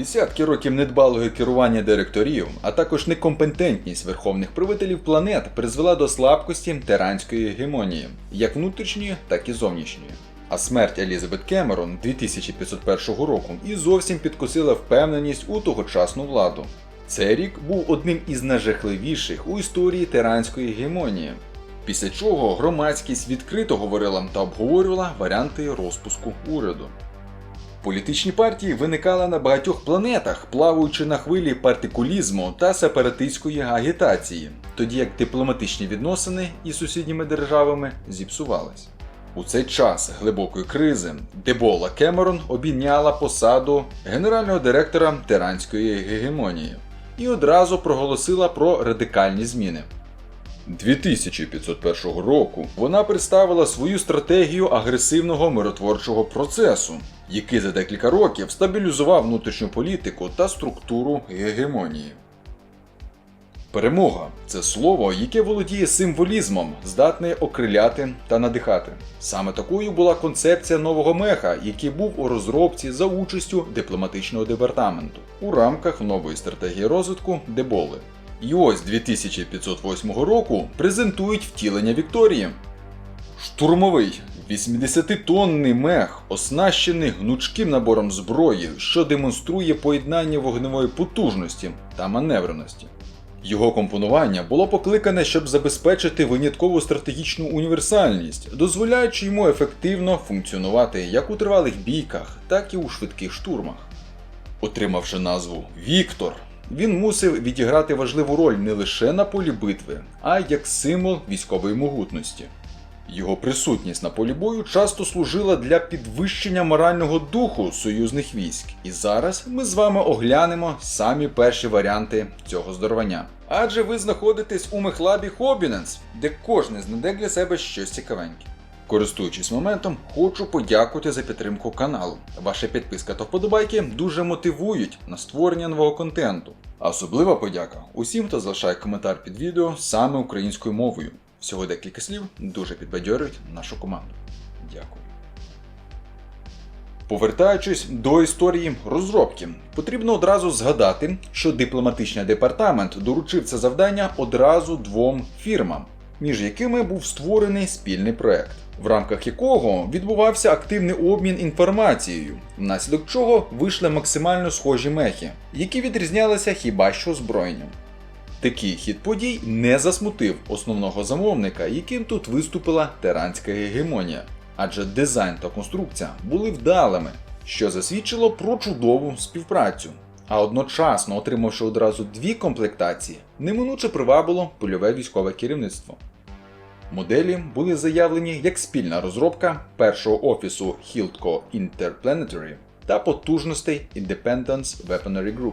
Десятки років недбалого керування директорів, а також некомпетентність верховних правителів планет призвела до слабкості тиранської гегемонії, як внутрішньої, так і зовнішньої. А смерть Елізабет Кемерон 2501 року і зовсім підкосила впевненість у тогочасну владу. Цей рік був одним із найжахливіших у історії тиранської гегемонії. Після чого громадськість відкрито говорила та обговорювала варіанти розпуску уряду. Політичні партії виникали на багатьох планетах, плаваючи на хвилі партикулізму та сепаратистської агітації, тоді як дипломатичні відносини із сусідніми державами зіпсувались. У цей час глибокої кризи Дебола Кемерон обійняла посаду генерального директора тиранської гегемонії і одразу проголосила про радикальні зміни. 2501 року вона представила свою стратегію агресивного миротворчого процесу, який за декілька років стабілізував внутрішню політику та структуру гегемонії. Перемога це слово, яке володіє символізмом, здатне окриляти та надихати. Саме такою була концепція нового меха, який був у розробці за участю дипломатичного департаменту у рамках нової стратегії розвитку Деболи. І ось 2508 року презентують втілення Вікторії. Штурмовий 80-тонний мех, оснащений гнучким набором зброї, що демонструє поєднання вогневої потужності та маневреності. Його компонування було покликане, щоб забезпечити виняткову стратегічну універсальність, дозволяючи йому ефективно функціонувати як у тривалих бійках, так і у швидких штурмах. Отримавши назву Віктор, він мусив відіграти важливу роль не лише на полі битви, а й як символ військової могутності. Його присутність на полі бою часто служила для підвищення морального духу союзних військ, і зараз ми з вами оглянемо самі перші варіанти цього здорвання. Адже ви знаходитесь у мехлабі Хобіненс, де кожен знайде для себе щось цікавеньке. Користуючись моментом, хочу подякувати за підтримку каналу. Ваша підписка та вподобайки дуже мотивують на створення нового контенту. Особлива подяка усім, хто залишає коментар під відео саме українською мовою. Всього декілька слів дуже підбадьорюють нашу команду. Дякую. Повертаючись до історії розробки, потрібно одразу згадати, що дипломатичний департамент доручив це завдання одразу двом фірмам, між якими був створений спільний проект, в рамках якого відбувався активний обмін інформацією, внаслідок чого вийшли максимально схожі мехи, які відрізнялися хіба що озброєнням. Такий хід подій не засмутив основного замовника, яким тут виступила тиранська гегемонія, адже дизайн та конструкція були вдалими, що засвідчило про чудову співпрацю. А одночасно, отримавши одразу дві комплектації, неминуче привабило польове військове керівництво. Моделі були заявлені як спільна розробка першого офісу Hildco Interplanetary та потужностей Independence Weaponry Group.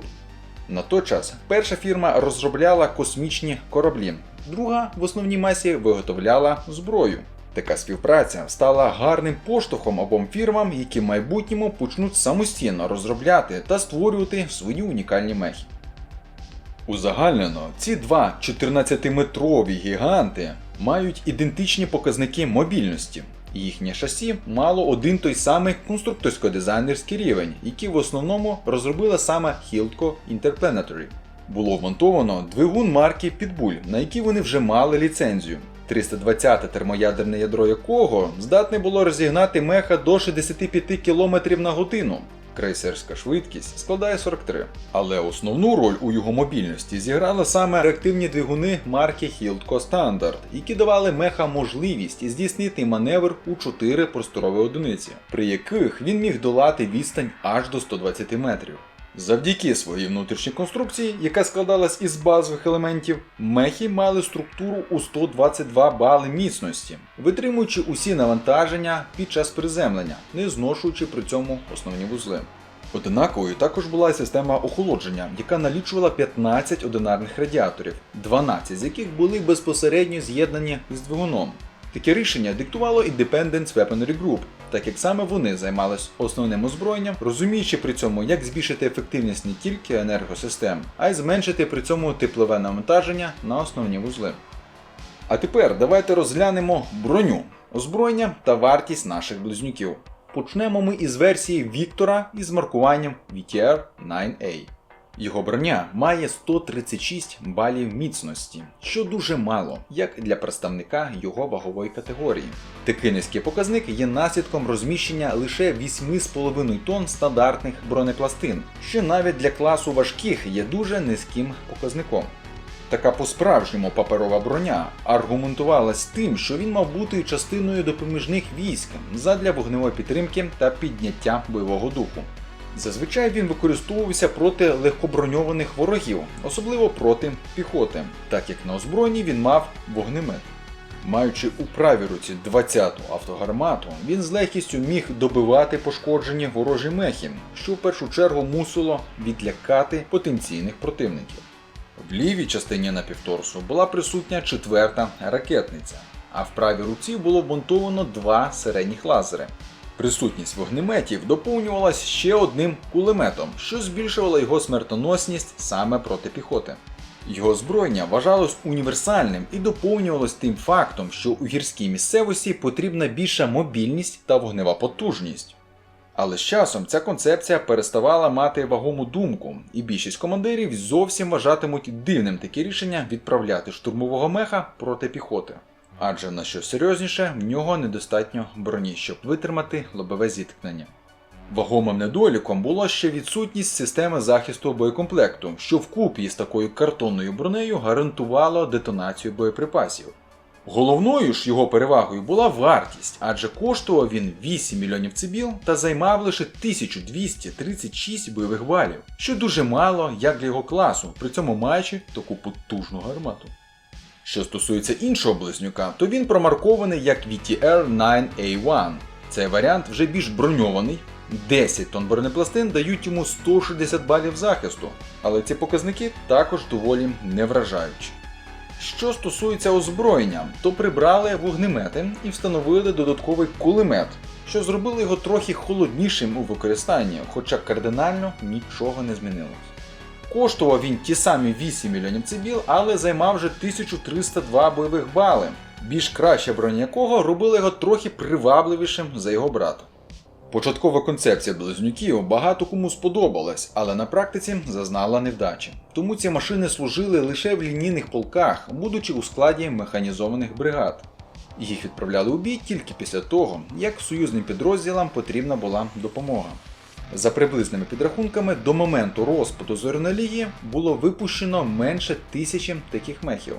На той час перша фірма розробляла космічні кораблі, друга в основній масі виготовляла зброю. Така співпраця стала гарним поштовхом обом фірмам, які в майбутньому почнуть самостійно розробляти та створювати свої унікальні мехи. Узагальнено, ці два 14-метрові гіганти мають ідентичні показники мобільності. Їхнє шасі мало один той самий конструкторсько-дизайнерський рівень, який в основному розробила саме Hildco Interplanetary. Було вмонтовано двигун марки Pitbull, на який вони вже мали ліцензію. 320 термоядерне ядро якого здатне було розігнати меха до 65 км на годину. Крейсерська швидкість складає 43. Але основну роль у його мобільності зіграли саме реактивні двигуни марки Hildco Standard, які давали меха можливість здійснити маневр у 4 просторові одиниці, при яких він міг долати відстань аж до 120 метрів. Завдяки своїй внутрішній конструкції, яка складалась із базових елементів, мехи мали структуру у 122 бали міцності, витримуючи усі навантаження під час приземлення, не зношуючи при цьому основні вузли. Одинаковою також була система охолодження, яка налічувала 15 одинарних радіаторів, 12 з яких були безпосередньо з'єднані з двигуном. Таке рішення диктувало Independence Weaponry Group, так як саме вони займались основним озброєнням, розуміючи при цьому, як збільшити ефективність не тільки енергосистем, а й зменшити при цьому теплове навантаження на основні вузли. А тепер давайте розглянемо броню, озброєння та вартість наших близнюків. почнемо ми із версії Віктора із маркуванням VTR 9A. Його броня має 136 балів міцності, що дуже мало, як для представника його вагової категорії. Такий низький показник є наслідком розміщення лише 8,5 тонн стандартних бронепластин, що навіть для класу важких є дуже низьким показником. Така по-справжньому паперова броня аргументувалась тим, що він мав бути частиною допоміжних військ задля вогневої підтримки та підняття бойового духу. Зазвичай він використовувався проти легкоброньованих ворогів, особливо проти піхоти, так як на озброєнні він мав вогнемет. Маючи у правій руці 20-ту автогармату, він з легкістю міг добивати пошкоджені ворожі мехи, що в першу чергу мусило відлякати потенційних противників. В лівій частині напівторсу була присутня четверта ракетниця, а в правій руці було вмонтовано два середніх лазери. Присутність вогнеметів доповнювалась ще одним кулеметом, що збільшувало його смертоносність саме проти піхоти. Його озброєння вважалось універсальним і доповнювалось тим фактом, що у гірській місцевості потрібна більша мобільність та вогнева потужність. Але з часом ця концепція переставала мати вагому думку, і більшість командирів зовсім вважатимуть дивним таке рішення відправляти штурмового меха проти піхоти. Адже на що серйозніше, в нього недостатньо броні, щоб витримати лобове зіткнення. Вагомим недоліком була ще відсутність системи захисту боєкомплекту, що вкупі з такою картонною бронею гарантувало детонацію боєприпасів. Головною ж його перевагою була вартість, адже коштував він 8 мільйонів цибіл та займав лише 1236 бойових балів, що дуже мало як для його класу, при цьому маючи таку потужну гармату. Що стосується іншого близнюка, то він промаркований як VTR 9A1. Цей варіант вже більш броньований. 10 тонн бронепластин дають йому 160 балів захисту, але ці показники також доволі невражаючі. Що стосується озброєння, то прибрали вогнемети і встановили додатковий кулемет, що зробило його трохи холоднішим у використанні, хоча кардинально нічого не змінилось. Коштував він ті самі 8 мільйонів цибіл, але займав вже 1302 бойових бали, більш краща броня якого робила його трохи привабливішим за його брата. Початкова концепція близнюків багато кому сподобалась, але на практиці зазнала невдачі. Тому ці машини служили лише в лінійних полках, будучи у складі механізованих бригад. Їх відправляли у бій тільки після того, як союзним підрозділам потрібна була допомога. За приблизними підрахунками, до моменту розпаду зоряної лігії було випущено менше тисячі таких мехів.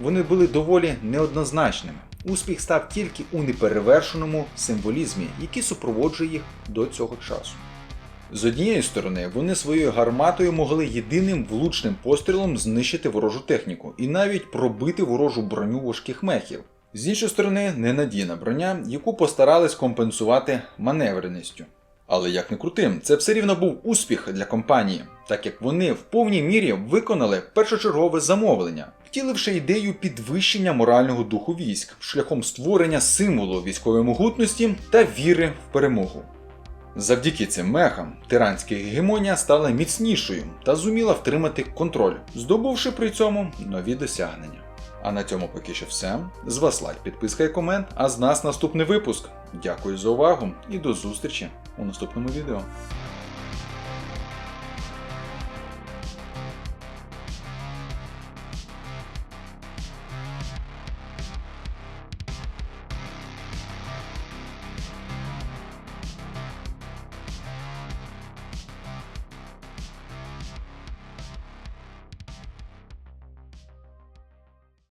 Вони були доволі неоднозначними. Успіх став тільки у неперевершеному символізмі, який супроводжує їх до цього часу. З однієї сторони, вони своєю гарматою могли єдиним влучним пострілом знищити ворожу техніку і навіть пробити ворожу броню важких мехів. З іншої сторони, ненадійна броня, яку постарались компенсувати маневреністю. Але як не крутим, це все рівно був успіх для компанії, так як вони в повній мірі виконали першочергове замовлення, втіливши ідею підвищення морального духу військ шляхом створення символу військової могутності та віри в перемогу. Завдяки цим мехам тиранська гегемонія стала міцнішою та зуміла втримати контроль, здобувши при цьому нові досягнення. А на цьому поки що все. З вас лайк, підписка і комент, а з нас наступний випуск. Дякую за увагу і до зустрічі у наступному відео.